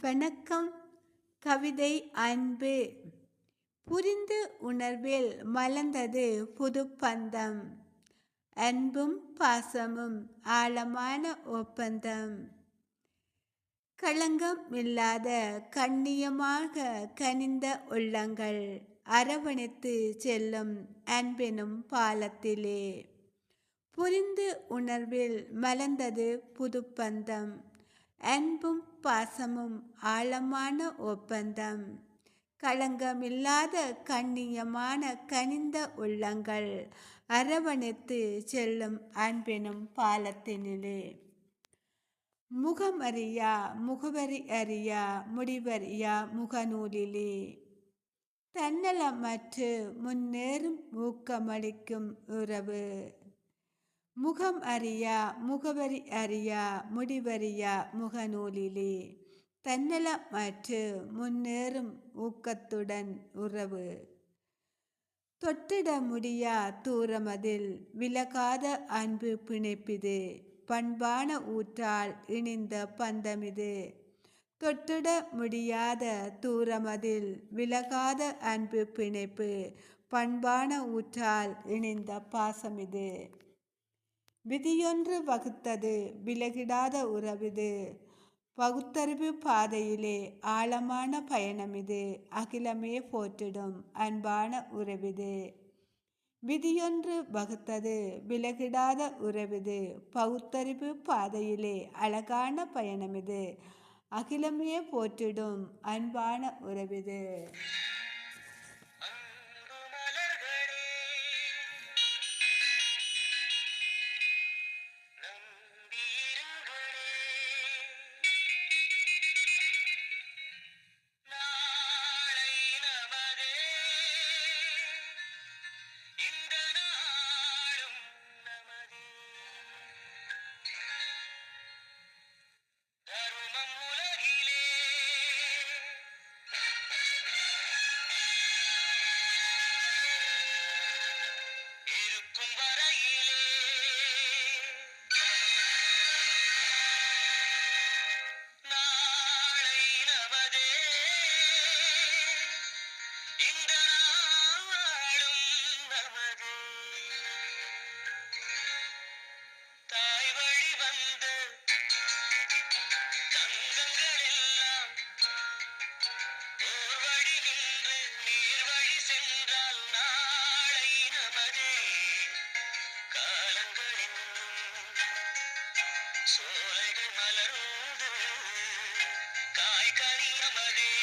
வணக்கம் கவிதை அன்பு. புரிந்து உணர்வில் மலர்ந்தது புது பந்தம் அன்பும் பாசமும் ஆழமான ஒப்பந்தம். களங்கம் இல்லாத கண்ணியமாக கனிந்த உள்ளங்கள் அரவணைத்து செல்லும் அன்பெனும் பாலத்திலே. புரிந்து உணர்வில் மலர்ந்தது புது பந்தம் அன்பும் பாசமும் ஆழமான ஒப்பந்தம். களங்கமில்லாத கண்ணியமான கனிந்த உள்ளங்கள் அரவணைத்து செல்லும் அன்பெனும் பாலத்தினிலே. முகமறியா முகவரி அறியா முடிவறியா முகநூலிலே. தன்னலமற்று முன்னேறும் ஊக்கமளிக்கும் உறவு. முகம் அறியா முகவரி அறியா முடிவறியா முகநூலிலே. தன்னலமற்று முன்னேறும் ஊக்கத்துடன் உறவு. தொட்டிட முடியா தூரமதில் விலகாத அன்பு பிணைப்பிது. பண்பான ஊற்றால் இணைந்த பந்தமிது. தொட்டிட முடியாத தூரமதில் விலகாத அன்பு பிணைப்பு. பண்பான ஊற்றால் இணைந்த பாசமிது. விதியொன்று வகுத்தது விலகிடாத உறவிது பகுத்தறிவு பாதையிலே ஆழமான பயணம் இது. அகிலமே போற்றிடும் அன்பான உறவிது விதியொன்று வகுத்தது விலகிடாத உறவிது பகுத்தறிவு பாதையிலே அழகான பயணம் இது. அகிலமே போற்றிடும் அன்பான உறவிது வாழ்வது தாய் வழி வந்த தங்கங்கள் எல்லாம் ஓர் வழி நின்று நேர் வழி சென்றால் நாளை நமது காலங்கள் இன்னும் சோலைகள் மலர்ந்து காய்கனி நமதே.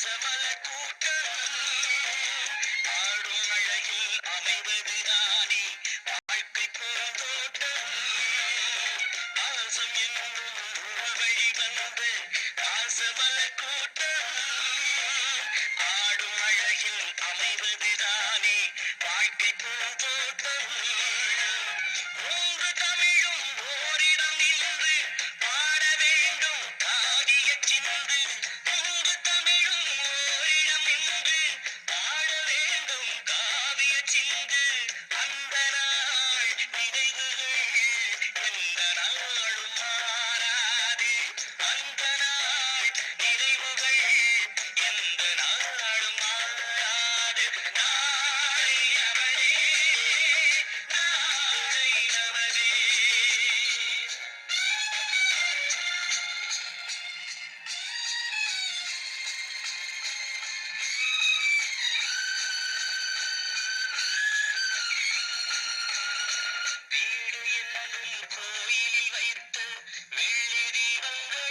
Zama. கண்ணீர் கோயிலில் வைத்து வெள்ளி தீபங்கள்